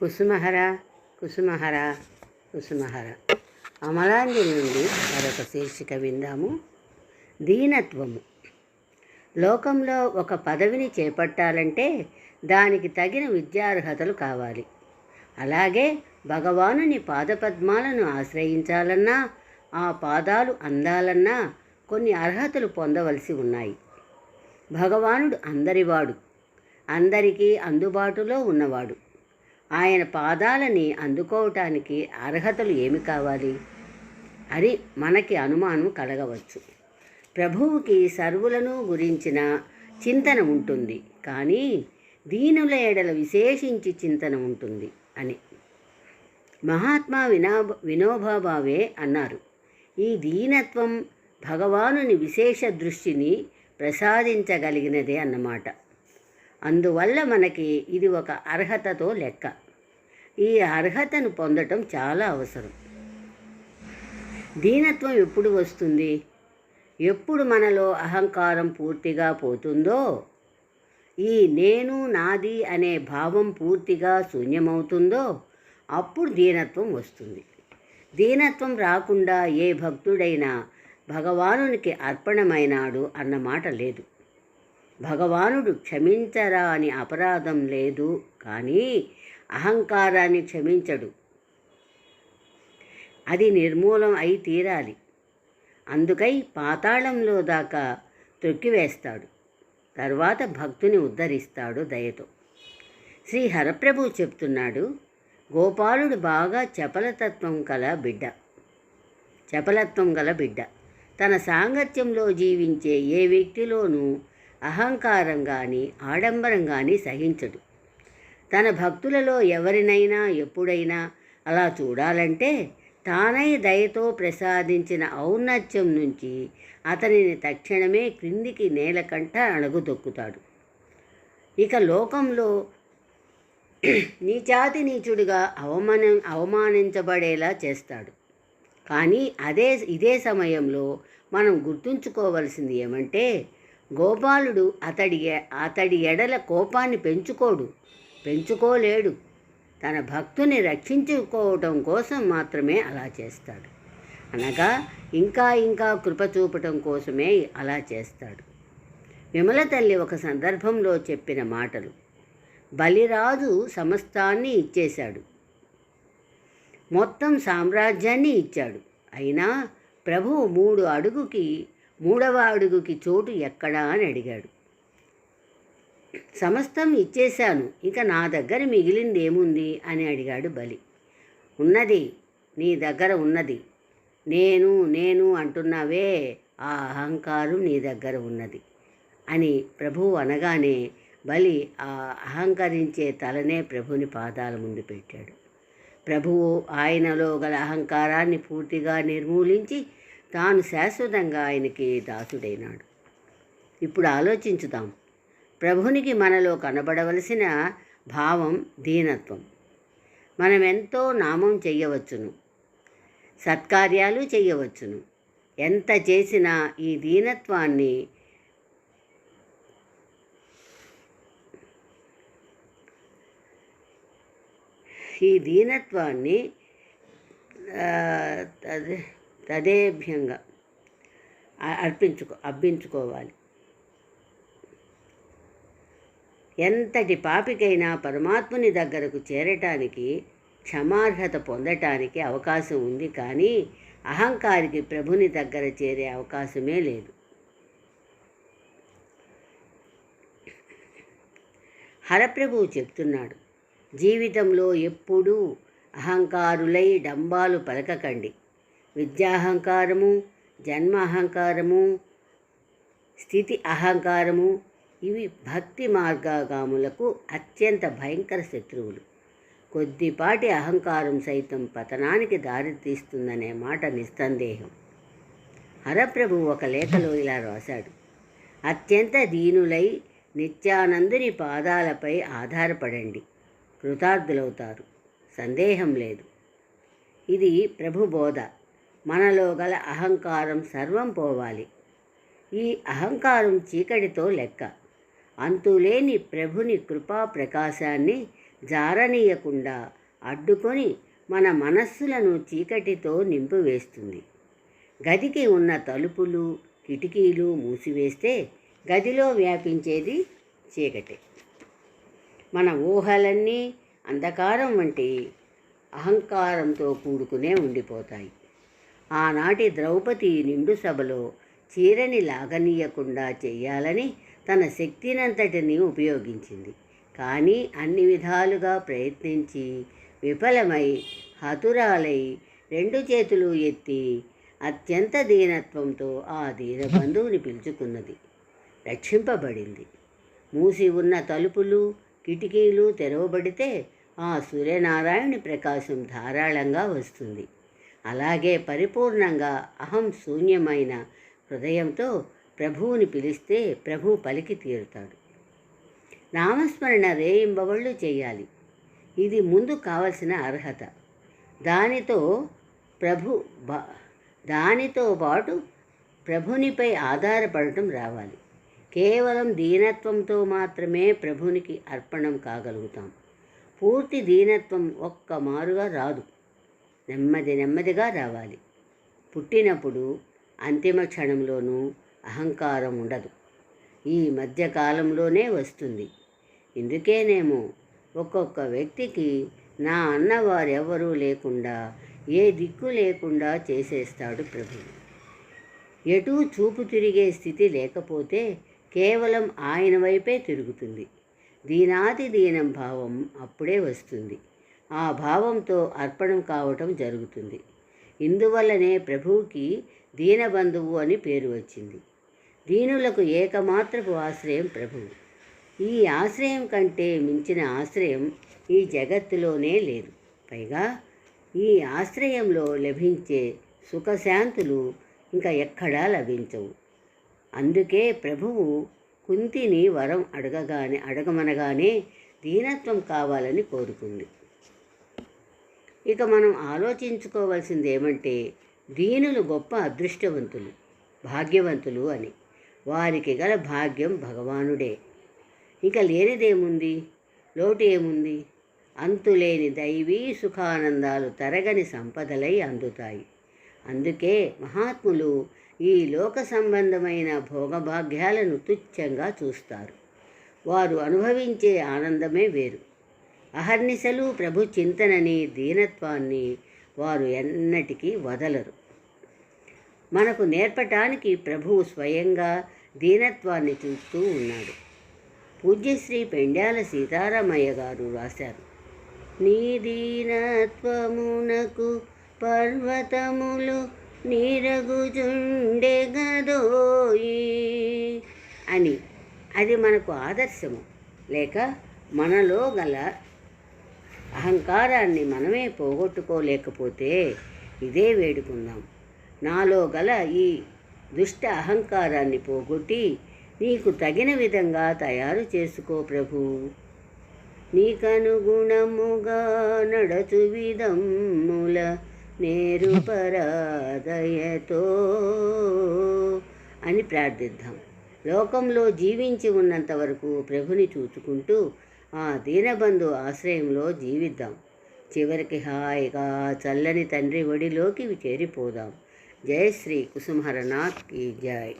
కుసుమహర కుసుమహర కుసుమహర అమలాంజలి నుండి మరొక శీర్షిక విందాము. దీనత్వము. లోకంలో ఒక పదవిని చేపట్టాలంటే దానికి తగిన విద్యార్హతలు కావాలి. అలాగే భగవానుని పాదపద్మాలను ఆశ్రయించాలన్నా ఆ పాదాలు అందాలన్నా కొన్ని అర్హతలు పొందవలసి ఉన్నాయి. భగవానుడు అందరివాడు. అందరికీ అందుబాటులో ఉన్నవాడు. ఆయన పాదాలని అందుకోవటానికి అర్హతలు ఏమి కావాలి? అని మనకి అనుమానం కలగవచ్చు. ప్రభువుకి సర్వులను గురించిన చింతన ఉంటుంది. కానీ దీనుల ఎడల విశేషించి చింతన ఉంటుంది అని. మహాత్మా వినా వినోబాబావే అన్నారు. ఈ దీనత్వం భగవానుని విశేష దృష్టిని ప్రసాదించగలిగినదే అన్నమాట. అందువల్ల మనకి ఇది ఒక అర్హతతో లెక్క. ఈ అర్హతను పొందటం చాలా అవసరం. దీనత్వం ఎప్పుడు వస్తుంది? ఎప్పుడు మనలో అహంకారం పూర్తిగా పోతుందో ఈ నేను నాది అనే భావం పూర్తిగా శూన్యమవుతుందో అప్పుడు దీనత్వం వస్తుంది. దీనత్వం రాకుండా ఏ భక్తుడైనా భగవానునికి అర్పణమైనాడు అన్న మాట లేదు. భగవానుడు క్షమించరా అని అపరాధం లేదు కానీ అహంకారాన్ని క్షమించడు. అది నిర్మూలం అయి తీరాలి. అందుకై పాతాళంలో దాకా త్రొక్కివేస్తాడు. తర్వాత భక్తుని ఉద్ధరిస్తాడు దయతో. శ్రీ హరప్రభు చెప్తున్నాడు గోపాలుడు బాగా చపలతత్వం గల బిడ్డ. చపలత్వం గల బిడ్డ. తన సాంగత్యంలో జీవించే ఏ వ్యక్తిలోనూ అహంకారం కానీ ఆడంబరం కానీ సహించడు తన భక్తులలో ఎవరినైనా ఎప్పుడైనా అలా చూడాలంటే తానై దయతో ప్రసాదించిన ఔన్నత్యం నుంచి అతనిని తక్షణమే క్రిందికి నేలకంట అణగుదొక్కుతాడు. ఇక లోకంలో నీచాతి నీచుడిగా అవమానం అవమానించబడేలా చేస్తాడు. కానీ అదే ఇదే సమయంలో మనం గుర్తుంచుకోవలసింది ఏమంటే గోపాలుడు అతడి అతడి ఎడల కోపాన్ని పెంచుకోడు పెంచుకోలేడు. తన భక్తుని రక్షించుకోవటం కోసం మాత్రమే అలా చేస్తాడు. అనగా ఇంకా ఇంకా కృప చూపటం కోసమే అలా చేస్తాడు. విమల తల్లి ఒక సందర్భంలో చెప్పిన మాటలు. బలిరాజు సమస్తాన్ని ఇచ్చేశాడు. మొత్తం సామ్రాజ్యాన్ని ఇచ్చాడు. అయినా ప్రభువు మూడు అడుగుకి మూడవ అడుగుకి చోటు ఎక్కడా అని అడిగాడు. సమస్తం ఇచ్చేశాను ఇక నా దగ్గర మిగిలింది ఏముంది అని అడిగాడు బలి. ఉన్నది నీ దగ్గర ఉన్నది. నేను నేను అంటున్నావే ఆ అహంకారం నీ దగ్గర ఉన్నది అని ప్రభువు అనగానే బలి ఆ అహంకరించే తలనే ప్రభుని పాదాల ముందు పెట్టాడు. ప్రభువు ఆయనలో గల అహంకారాన్ని పూర్తిగా నిర్మూలించి తాను శాశ్వతంగా ఆయనకి దాసుడైనాడు. ఇప్పుడు ఆలోచించుదాం. ప్రభునికి మనలో కనబడవలసిన భావం దీనత్వం. మనం ఎంతో నామం చెయ్యవచ్చును. సత్కార్యాలు చెయ్యవచ్చును. ఎంత చేసినా ఈ దీనత్వాన్ని ఈ దీనత్వాన్ని తదేభ్యంగా అర్పించుకో అబ్బించుకోవాలి. ఎంతటి పాపికైనా పరమాత్ముని దగ్గరకు చేరటానికి క్షమార్హత పొందటానికి అవకాశం ఉంది కానీ అహంకారికి ప్రభుని దగ్గర చేరే అవకాశమే లేదు. హరప్రభువు చెప్తున్నాడు జీవితంలో ఎప్పుడూ అహంకారులై డంబాలు పలకకండి. విద్యాహంకారము జన్మ అహంకారము స్థితి అహంకారము ఇవి భక్తి మార్గాగాములకు అత్యంత భయంకర శత్రువులు. కొద్దిపాటి అహంకారం సైతం పతనానికి దారితీస్తుందనే మాట నిస్సందేహం. హరప్రభు ఒక లేఖలో ఇలా రాశాడు. అత్యంత దీనులై నిత్యానందుని పాదాలపై ఆధారపడండి. కృతార్థులవుతారు. సందేహం లేదు. ఇది ప్రభు బోధ. మనలో గల అహంకారం సర్వం పోవాలి. ఈ అహంకారం చీకటితో లెక్క. అంతులేని ప్రభుని కృపా ప్రకాశాన్ని జారనీయకుండా అడ్డుకొని మన మనస్సులను చీకటితో నింపివేస్తుంది. గదికి ఉన్న తలుపులు కిటికీలు మూసివేస్తే గదిలో వ్యాపించేది చీకటి. మన ఊహలన్నీ అంధకారం వంటి అహంకారంతో కూడుకునే ఉండిపోతాయి. ఆనాటి ద్రౌపది నిండు సభలో చీరని లాగనీయకుండా చేయాలని తన శక్తినంతటిని ఉపయోగించింది. కానీ అన్ని విధాలుగా ప్రయత్నించి విఫలమై హతురాలై రెండు చేతులు ఎత్తి అత్యంత దీనత్వంతో ఆ దీన బంధువుని పిలుచుకున్నది. రక్షింపబడింది. మూసి ఉన్న తలుపులు కిటికీలు తెరవబడితే ఆ సూర్యనారాయణ ప్రకాశం ధారాళంగా వస్తుంది. అలాగే పరిపూర్ణంగా అహం శూన్యమైన హృదయంతో ప్రభువుని పిలిస్తే ప్రభు పలికి తీరుతాడు. నామస్మరణ రేయింబవళ్ళు చేయాలి. ఇది ముందు కావలసిన అర్హత. దానితో ప్రభు దానితో పాటు ప్రభునిపై ఆధారపడటం రావాలి. కేవలం దీనత్వంతో మాత్రమే ప్రభునికి అర్పణం కాగలుగుతాం. పూర్తి దీనత్వం ఒక్క మారుగా రాదు. నెమ్మది నెమ్మదిగా రావాలి. పుట్టినప్పుడు అంతిమ క్షణంలోనూ అహంకారం ఉండదు. ఈ మధ్యకాలంలోనే వస్తుంది. ఇందుకేనేమో ఒక్కొక్క వ్యక్తికి నా అన్నవారెవరూ లేకుండా ఏ దిక్కు లేకుండా చేసేస్తాడు ప్రభు. ఎటూ చూపు తిరిగే స్థితి లేకపోతే కేవలం ఆయన వైపే తిరుగుతుంది. దీనాది దీనం భావం అప్పుడే వస్తుంది. ఆ భావంతో అర్పణం కావటం జరుగుతుంది. ఇందువల్లనే ప్రభువుకి దీనబంధువు అని పేరు వచ్చింది. దీనులకు ఏకమాత్రపు ఆశ్రయం ప్రభువు. ఈ ఆశ్రయం కంటే మించిన ఆశ్రయం ఈ జగత్తులోనే లేదు. పైగా ఈ ఆశ్రయంలో లభించే సుఖశాంతులు ఇంకా ఎక్కడా లభించవు. అందుకే ప్రభువు కుంతిని వరం అడగగానే అడగమనగానే దీనత్వం కావాలని కోరుకుంది. ఇక మనం ఆలోచించుకోవాల్సింది ఏమంటే దీనులు గొప్ప అదృష్టవంతులు భాగ్యవంతులు అని. వారికి గల భాగ్యం భగవానుడే. ఇక లేనిదేముంది? లోటు ఏముంది? అంతులేని దైవీ సుఖానందాలు తరగని సంపదలై అందుతాయి. అందుకే మహాత్ములు ఈ లోక సంబంధమైన భోగభాగ్యాలను తుచ్చంగా చూస్తారు. వారు అనుభవించే ఆనందమే వేరు. అహర్నిశలు ప్రభు చింతనని దీనత్వాన్ని వారు ఎన్నటికీ వదలరు. మనకు నేర్పటానికి ప్రభువు స్వయంగా దీనత్వాన్ని చూస్తూ ఉన్నాడు. పూజ్యశ్రీ పెండ్యాల సీతారామయ్య గారు రాశారు. నీ దీనత్వమునకు పర్వతములు నీరగుచుండే గదోయి అని. అది మనకు ఆదర్శము. లేక మనలో గల అహంకారాన్ని మనమే పోగొట్టుకోలేకపోతే ఇదే వేడుకుందాం. నాలో గల ఈ దుష్ట అహంకారాన్ని పోగొట్టి నీకు తగిన విధంగా తయారు చేసుకో ప్రభు. నీకనుగుణముగా నడచు విధముల నేరు పరాదయతో అని ప్రార్థిద్దాం. లోకంలో జీవించి ఉన్నంత వరకు ప్రభుని చూచుకుంటూ ఆ దీనబంధు ఆశ్రయంలో జీవిద్దాం. చివరికి హాయిగా చల్లని తండ్రి ఒడిలోకి చేరిపోదాం. జయ శ్రీ కుసుమహరనాథ్కి జై.